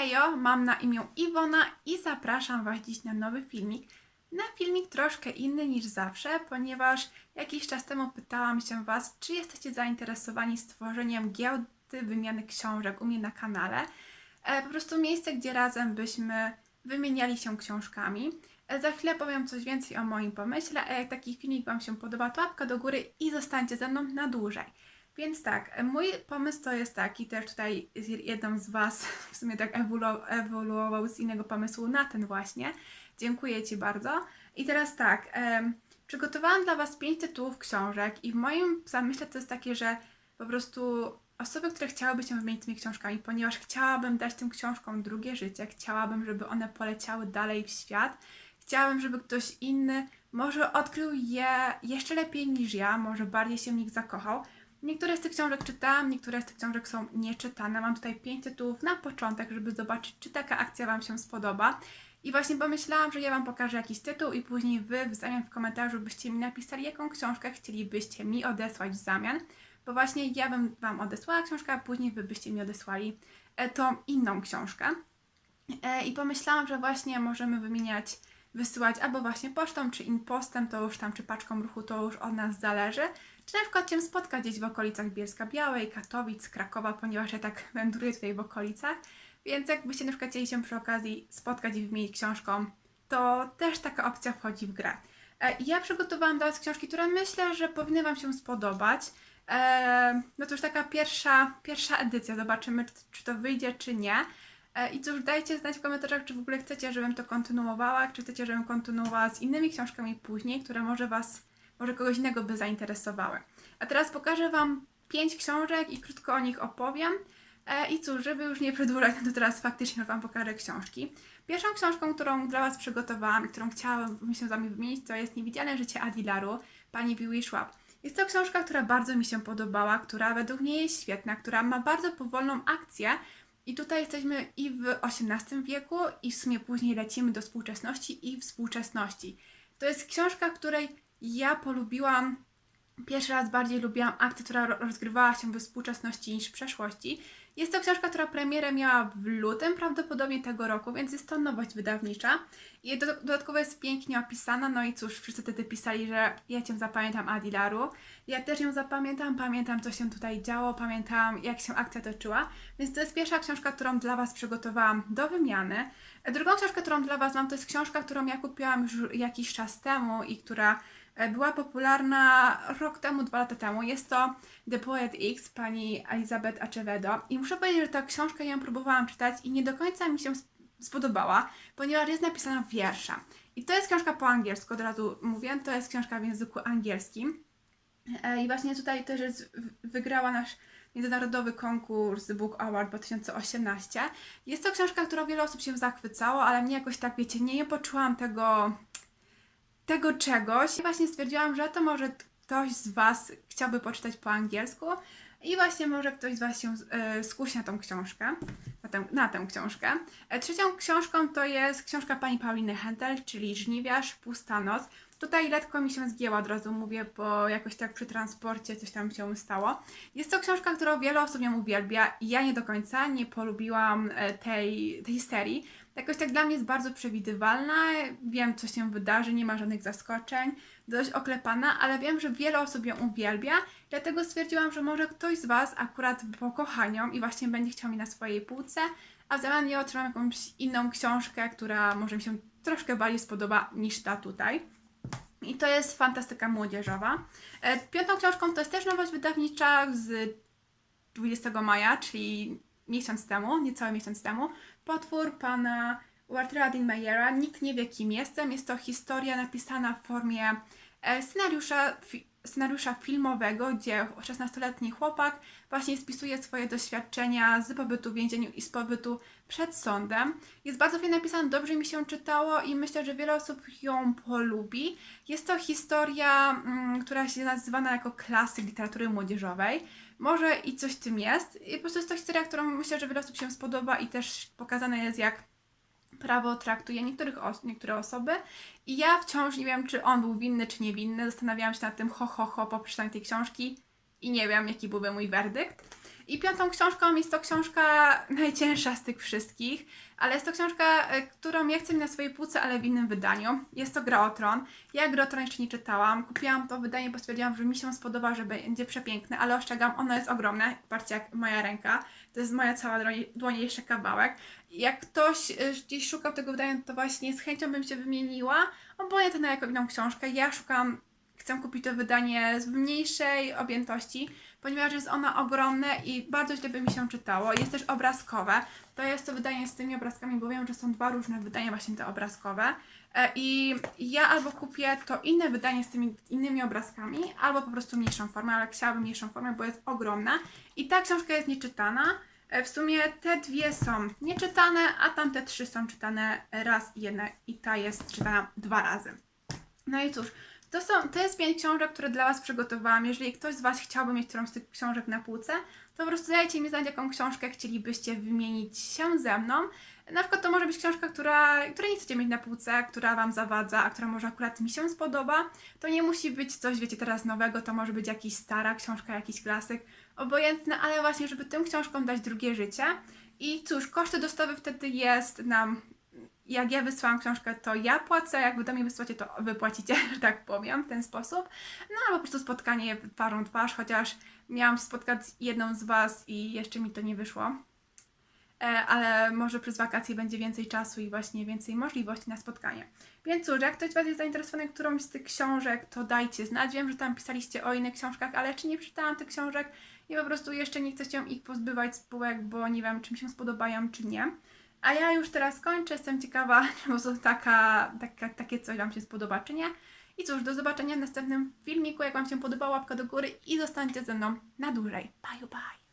Hejo, mam na imię Iwona i zapraszam Was dziś na nowy filmik. Na filmik troszkę inny niż zawsze, ponieważ jakiś czas temu pytałam się Was, czy jesteście zainteresowani stworzeniem giełdy wymiany książek u mnie na kanale. E, po prostu miejsce, gdzie razem byśmy wymieniali się książkami. E, za chwilę powiem coś więcej o moim pomyśle, a jak taki filmik Wam się podoba, to łapka do góry i zostańcie ze mną na dłużej. Więc tak, mój pomysł to jest taki, też tutaj jedną z Was w sumie tak ewolu- ewoluował z innego pomysłu na ten właśnie. Dziękuję Ci bardzo. I teraz tak, przygotowałam dla Was pięć tytułów książek i w moim zamyśle to jest takie, że po prostu osoby, które chciałyby się wymienić tymi książkami, ponieważ chciałabym dać tym książkom drugie życie, chciałabym, żeby one poleciały dalej w świat, chciałabym, żeby ktoś inny może odkrył je jeszcze lepiej niż ja, może bardziej się w nich zakochał. Niektóre z tych książek czytałam, niektóre z tych książek są nieczytane. Mam tutaj pięć tytułów na początek, żeby zobaczyć, czy taka akcja Wam się spodoba. I właśnie pomyślałam, że ja Wam pokażę jakiś tytuł i później Wy w zamian w komentarzu byście mi napisali, jaką książkę chcielibyście mi odesłać w zamian. Bo właśnie ja bym Wam odesłała książkę, a później Wy byście mi odesłali e, tą inną książkę. E, I pomyślałam, że właśnie możemy wymieniać, wysyłać albo właśnie pocztą, czy impostem, to już tam, czy paczką ruchu, to już od nas zależy. Przykład się spotkać gdzieś w okolicach Bielska Białej, Katowic, Krakowa, ponieważ ja tak wędruję tutaj w okolicach. Więc jakbyście na przykład chcieli się przy okazji spotkać i wymienić książką, to też taka opcja wchodzi w grę. E, ja przygotowałam dla Was książki, które myślę, że powinny Wam się spodobać. E, no to już taka pierwsza, pierwsza edycja, zobaczymy, czy, czy to wyjdzie, czy nie. E, I cóż, dajcie znać w komentarzach, czy w ogóle chcecie, żebym to kontynuowała, czy chcecie, żebym kontynuowała z innymi książkami później, które może Was, może kogoś innego by zainteresowały. A teraz pokażę Wam pięć książek i krótko o nich opowiem. E, I cóż, żeby już nie przedłużać, no to teraz faktycznie Wam pokażę książki. Pierwszą książką, którą dla Was przygotowałam i którą chciałabym się z Wami wymienić, to jest Niewidzialne życie Adilaru, pani Biwi Schwab. Jest to książka, która bardzo mi się podobała, która według mnie jest świetna, która ma bardzo powolną akcję, i tutaj jesteśmy i w XVIII wieku, i w sumie później lecimy do współczesności i współczesności. To jest książka, której ja polubiłam. Pierwszy raz bardziej lubiłam akcję, która ro- rozgrywała się we współczesności niż w przeszłości. Jest to książka, która premierę miała w lutym prawdopodobnie tego roku, więc jest to nowość wydawnicza. I do, dodatkowo jest pięknie opisana, no i cóż, wszyscy wtedy pisali, że ja Cię zapamiętam Adilaru. Ja też ją zapamiętam, pamiętam co się tutaj działo, pamiętam jak się akcja toczyła. Więc to jest pierwsza książka, którą dla Was przygotowałam do wymiany. Drugą książkę, którą dla Was mam, to jest książka, którą ja kupiłam już jakiś czas temu i która była popularna rok temu, dwa lata temu. Jest to The Poet X pani Elizabeth Acevedo. I muszę powiedzieć, że ta książka ja ją próbowałam czytać i nie do końca mi się sp- spodobała, ponieważ jest napisana w wiersza. I to jest książka po angielsku, od razu mówię, to jest książka w języku angielskim. E, I właśnie tutaj też jest, wygrała nasz międzynarodowy konkurs Book Award 2018. Jest to książka, którą wiele osób się zachwycało, ale mnie jakoś tak, wiecie, nie poczułam tego, tego czegoś. I właśnie stwierdziłam, że to może ktoś z Was chciałby poczytać po angielsku i właśnie może ktoś z Was się e, skusi na tą książkę, na tę, na tę książkę. E, trzecią książką to jest książka pani Pauliny Hentel, czyli Żniwiarz, Pusta Noc. Tutaj letko mi się zgięła, od razu mówię, bo jakoś tak przy transporcie coś tam się stało. Jest to książka, którą wiele osób ją uwielbia i ja nie do końca nie polubiłam e, tej, tej serii. Jakoś tak dla mnie jest bardzo przewidywalna, wiem co się wydarzy, nie ma żadnych zaskoczeń, dość oklepana, ale wiem, że wiele osób ją uwielbia, dlatego stwierdziłam, że może ktoś z Was akurat pokocha ją i właśnie będzie chciał mi na swojej półce, a w zamian ja otrzymam jakąś inną książkę, która może mi się troszkę bardziej spodoba niż ta tutaj. I to jest fantastyka młodzieżowa. E, Piątą książką to jest też nowość wydawnicza z 20 maja, czyli miesiąc temu, niecały miesiąc temu. Potwór pana Waltera Dinmeyera. Nikt nie wie, kim jestem. Jest to historia napisana w formie scenariusza, fi, scenariusza filmowego, gdzie 16-letni chłopak właśnie spisuje swoje doświadczenia z pobytu w więzieniu i z pobytu przed sądem. Jest bardzo fajnie napisana, dobrze mi się czytało i myślę, że wiele osób ją polubi. Jest to historia, mm, która się nazywana jako klasyk literatury młodzieżowej. Może i coś w tym jest. I po prostu jest to historia, którą myślę, że wiele osób się spodoba i też pokazane jest, jak prawo traktuje niektórych os- niektóre osoby. I ja wciąż nie wiem, czy on był winny, czy niewinny. Zastanawiałam się nad tym ho, ho, ho po przeczytaniu tej książki i nie wiem, jaki byłby mój werdykt. I piątą książką jest to książka najcięższa z tych wszystkich, ale jest to książka, e, którą ja chcę mieć na swojej półce, ale w innym wydaniu. Jest to Gra o Tron. Ja Gra o Tron jeszcze nie czytałam. Kupiłam to wydanie, bo stwierdziłam, że mi się spodoba, że będzie przepiękne, ale ostrzegam, ono jest ogromne. Patrzcie, jak moja ręka. To jest moja cała dłoń, jeszcze kawałek. Jak ktoś e, gdzieś szukał tego wydania, to właśnie z chęcią bym się wymieniła. Obojętnie na jaką inną książkę. Ja szukam chcę kupić to wydanie z mniejszej objętości, ponieważ jest ono ogromne i bardzo źle by mi się czytało. Jest też obrazkowe. To jest to wydanie z tymi obrazkami, bo wiem, że są dwa różne wydania, właśnie te obrazkowe. E, I ja albo kupię to inne wydanie z tymi innymi obrazkami, albo po prostu mniejszą formę, ale chciałabym mniejszą formę, bo jest ogromna. I ta książka jest nieczytana. E, W sumie te dwie są nieczytane, a tamte trzy są czytane raz jedna i ta jest czytana dwa razy. No i cóż, to, są, to jest pięć książek, które dla Was przygotowałam. Jeżeli ktoś z Was chciałby mieć którąś z tych książek na półce, to po prostu dajcie mi znać, jaką książkę chcielibyście wymienić się ze mną. Na przykład to może być książka, która, której nie chcecie mieć na półce, która Wam zawadza, a która może akurat mi się spodoba. To nie musi być coś, wiecie, teraz nowego, to może być jakaś stara książka, jakiś klasyk, obojętne, ale właśnie, żeby tym książkom dać drugie życie. I cóż, koszty dostawy wtedy jest nam jak ja wysłałam książkę, to ja płacę, jak wy do mnie wysłacie, to wy płacicie, że tak powiem, w ten sposób. No albo po prostu spotkanie twarzą twarz, chociaż miałam spotkać z jedną z was i jeszcze mi to nie wyszło. E, ale może przez wakacje będzie więcej czasu i właśnie więcej możliwości na spotkanie. Więc cóż, jak ktoś z Was jest zainteresowany którąś z tych książek, to dajcie znać. Wiem, że tam pisaliście o innych książkach, ale jeszcze nie przeczytałam tych książek i po prostu jeszcze nie chcę się ich pozbywać spółek, bo nie wiem, czy mi się spodobają, czy nie. A ja już teraz kończę, jestem ciekawa, czy prostu taka, taka, takie coś Wam się spodoba, czy nie. I cóż, do zobaczenia w następnym filmiku. Jak Wam się podoba, łapka do góry i zostańcie ze mną na dłużej. Bye, bye!